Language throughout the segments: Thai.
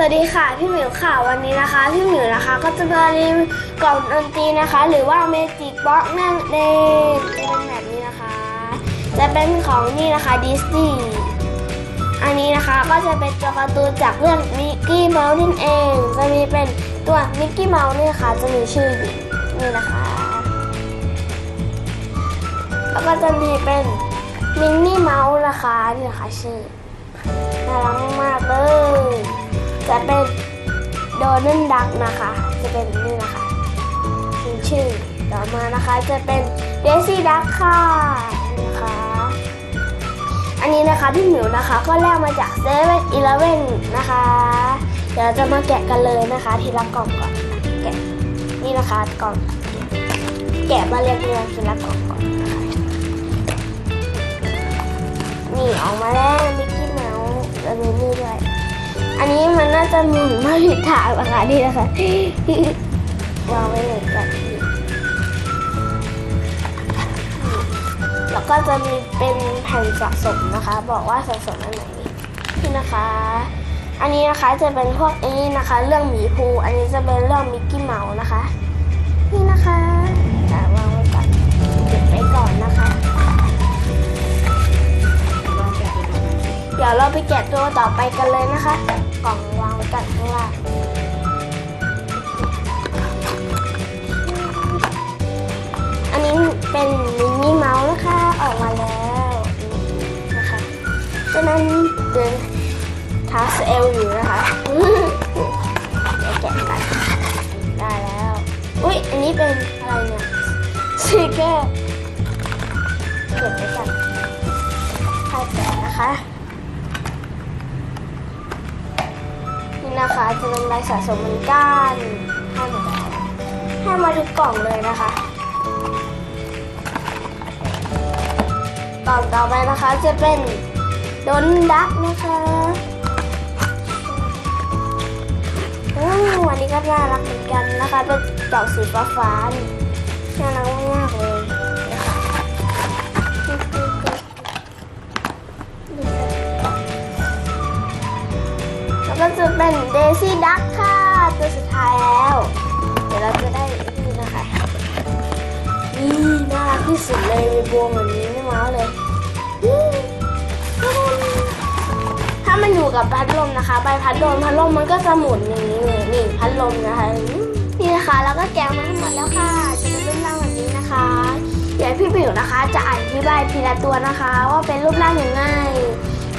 สวัสดีค่ะพี่หมิวค่ะวันนี้นะคะพี่หมิวนะคะก็จะมารีวิวกล่องดนตรีนะคะ หรือว่าเมจิกบ็อกนั่นเองจะเป็นแบบนี้นะคะ จะเป็นของนี่นะคะดิสนีย์อันนี้นะคะก็จะเป็นตัวการ์ตูนจากเรื่องมิกกี้เมาส์นั่นเองจะมีเป็นตัวมิกกี้เมาส์นี่ค่ะจะมีชื่ออยู่นี่นะคะแล้วก็จะมีเป็นมินนี่เมาส์นะคะนี่นะคะชื่อน่ารักมากเลย จะเป็นโดนัลดักนะคะ จะเป็นนี่นะคะชื่อต่อมานะคะจะเป็นเดซี่ดักค่ะนะคะ อันนี้นะคะพี่หมิวนะคะก็แลกมาจากเซเว่นอีเลเว่นนะคะ เดี๋ยวจะมาแกะกันเลยนะคะ ทีละกล่องก่อนแกะนี่นะคะกล่อง แกะมาเรียงเรียงทีละกล่องก่อนนี่ออกมาแล้วมิกกี้เมาส์แล้วมีนี่ด้วย อันนี้มันน่าจะหมุนมาผิดทางนะคะนี่นะคะวางไว้เลยก่อนแล้วก็จะมีเป็นแผ่นสะสมนะคะ บอกว่าสะสมอันไหนนี่นะคะ อันนี้นะคะจะเป็นพวกไอ้นี้นะคะ เรื่องหมีภูอันนี้จะเป็นเรื่องมิกกี้เมาส์นะคะ นี่นะคะอะวางไว้ก่อนเก็บไว้ก่อนนะคะ เดี๋ยวเราไปแกะตัวต่อไปกันเลยนะคะ กล่องวางไว้กันข้างล่างอันนี้เป็นมินนี่เมาส์นะคะ ออกมาแล้วนะคะฉะนั้นเดินทาสเอลอยู่นะคะเดี๋ยวแกะกันได้แล้ว อุ้ยอันนี้เป็นอะไรเนี่ยสติกเกอร์เก็บไว้กันค่อยแกะนะคะ จะเป็นลายสะสมเหมือนกันให้มาให้มาทุกกล่องเลยนะคะกล่องต่อไปนะคะจะเป็นดนดักนะคะอืมวันนี้ก็น่ารักเหมือนกันนะคะเป็นดอกสีฟ้าฟ้าๆนี่น่ารักมากเลยนะคะแล้วก็จะเป็นเด ซี่ดักค่ะ ตัวสุดท้ายแล้ว เดี๋ยวเราจะได้นี่นะคะนี่น่ารักที่สุดเลยมีบวงเหมือนนี้ไม่มาเลย ถ้ามันอยู่กับพัดลมนะคะ ใบพัดลมพัดลมมันก็จะหมุนอย่างนี้เลยนี่พัดลมนะคะนี่นะคะแล้วก็แกะมาทั้งหมดแล้วค่ะ จะเป็นรูปร่างแบบนี้นะคะ เดี๋ยวพี่ปิ๋วนะคะ จะอธิบายทีละตัวนะคะ ว่าเป็นรูปร่างยังไง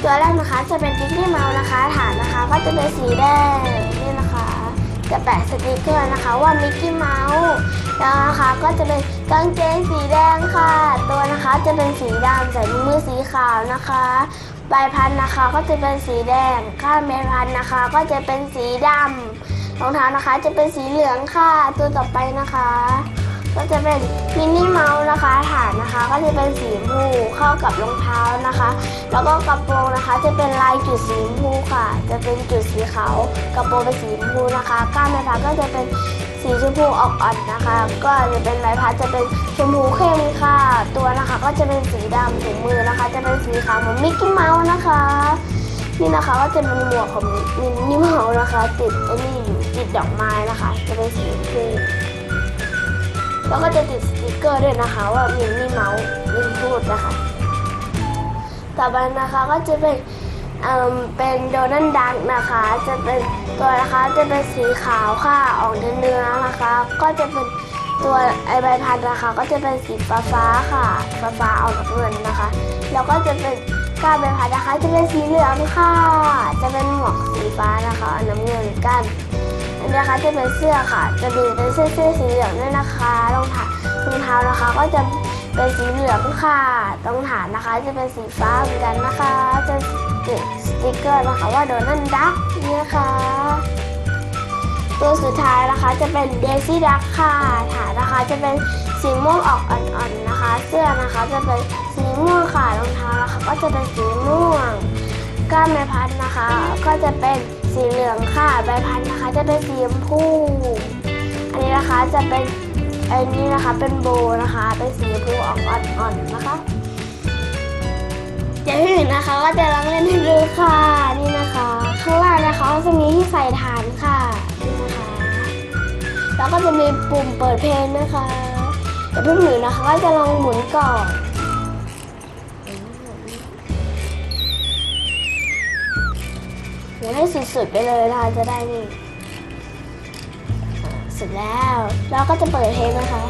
ตัวแรกนะคะจะเป็นดิกกี้เมาส์นะคะ ฐานนะคะก็จะเป็นสีแดงนี่นะคะจะแปะสติกเกอร์นะคะว่ามิกกี้เมาส์แล้วนะคะก็จะเป็นกางเกงสีแดงค่ะ ตัวนะคะจะเป็นสีดำใส่มือสีขาวนะคะใบพันนะคะก็จะเป็นสีแดงข้างใบพันนะคะ ก็จะเป็นสีดำรองเท้านะคะจะเป็นสีเหลืองค่ะ ตัวต่อไปนะคะ ก็จะเป็นมินนี่เมาส์นะคะฐานนะคะ ก็จะเป็นสีชมพูเข้ากับรองเท้านะคะ แล้วก็กระโปรงนะคะ จะเป็นลายจุดสีชมพูค่ะ จะเป็นจุดสีขาวกระโปรงเป็นสีชมพูนะคะก้านไม้พัดก็จะเป็นสีชมพูออกอ่อนนะคะ ก็จะเป็นไม้พัดจะเป็นชมพูเข้มค่ะ ตัวนะคะก็จะเป็นสีดำถุงมือนะคะ จะเป็นสีขาวเหมือนมิกกี้เมาส์นะคะนี่นะคะก็จะเป็นหมวกของมินนี่เมาส์นะคะ ติดไอ้นี่อยู่ติดดอกไม้นะคะ จะเป็นสีชมพู แล้วก็จะติดสติกเกอร์ด้วยนะคะ ว่ามินนี่เมาส์มินพูดนะคะ ต่อไปนะคะก็จะเป็นเอ่อเป็นโดนัลดักนะคะ จะเป็นตัวนะคะจะเป็นสีขาวค่ะออกเนื้อนะคะ ก็จะเป็นตัวไอใบพัดนะคะ ก็จะเป็นสีฟ้าฟ้าค่ะฟ้าฟ้าออกเงินนะคะ แล้วก็จะเป็นก้านใบพัดนะคะ จะเป็นสีเหลืองค่ะ จะเป็นหมวกสีฟ้านะคะน้ำเงินกัน อันนี้นะคะจะเป็นเสื้อค่ะ จะมีเป็นเสื้อเสื้อสีเหลืองด้วยนะคะรองเท้ารองเท้านะคะ ก็จะเป็นสีเหลืองค่ะตรงฐานนะคะ จะเป็นสีฟ้าเหมือนกันนะคะ จะติดสติกเกอร์นะคะว่าโดนัลดักนี่นะคะตัวสุดท้ายนะคะจะเป็นเดซี่ดักค่ะฐานนะคะจะเป็นสีม่วงออกอ่อนๆนะคะ เสื้อนะคะจะเป็นสีม่วงค่ะรองเท้านะคะ ก็จะเป็นสีม่วงก้านใบพัดนะคะ ก็จะเป็น สีเหลืองค่ะใบพัดนะคะจะเป็นสีชมพูอันนี้นะคะจะเป็นอันนี้นะคะเป็นโบนะคะเป็นสีชมพูออกอ่อนๆนะคะเดี๋ยวพี่หมินนะคะก็จะลองเล่นให้ดูค่ะนี่นะคะข้างข้างล่างนะคะก็จะมีที่ใส่ฐานค่ะนี่นะคะแล้วก็จะมีปุ่มเปิดเพลงนะคะเดี๋ยวพี่หมิวนะคะก็จะลองหมุนก่อน หมุนให้สุดๆไปเลยนะคะจะได้นี่สร็จแล้วแล้วก็จะเปิดเพลงนะคะ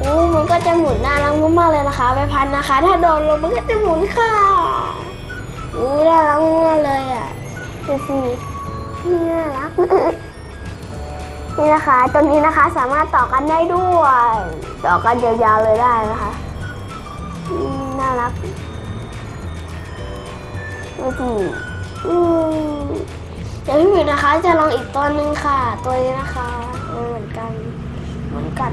อู้มันก็จะหมุนน่ารักมากๆเลยนะคะใบพัดนะคะ ถ้าโดนลมมันก็จะหมุนค่ะอู้น่ารักมากเลยอะดูสิน่ารักนี่นะคะตัวนี้นะคะสามารถต่อกันได้ด้วย ต่อกันยาวๆเลยได้นะคะน่ารักดูสิ อืมเดี๋ยวพี่หมิวนะคะ จะลองอีกตัวหนึ่งค่ะ ตัวนี้นะคะเหมือนกันเหมือนกัน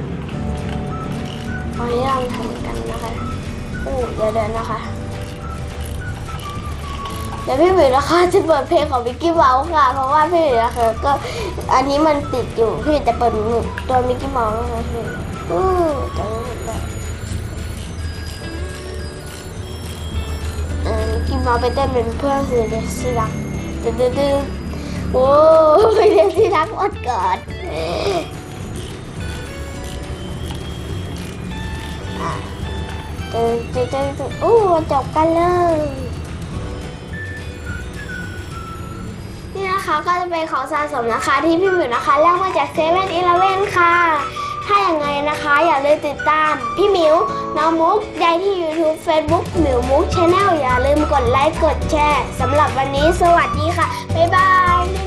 ตัวนี้ลองทำเหมือนกันนะคะอู้เดี๋ยวเดินนะคะ เดี๋ยวพี่หมิวนะคะจะเปิดเพลงของมิกกี้เมาส์ค่ะ เพราะว่าพี่หมิวนะคะก็อันนี้มันติดอยู่พี่จะเปิดตัวมิกกี้เมาส์นะคะพี่อื มิกกี้เมาไปเต้นเป็นเพื่อนสีเดซี่รักตึ๊ดเดตึ๊ดโอ้ยเดซี่รักหมดก่อนอะตึ๊ดตึ๊ดตึ๊ดตึ๊ดอู้จบกันเลย นี่นะคะก็จะเป็นของสะสมนะคะที่พี่หมิวนะคะแลกมาจากเซเว่นอีเลเว่นค่ะ ถ้าอย่างไงนะคะอย่าลืมติดตาม พี่หมิว น้องมุกได้ที่ YouTube Facebook หมิวมุกชาแนลอย่าลืมกดไลค์กดแชร์สำหรับวันนี้สวัสดีค่ะ บ๊ายบาย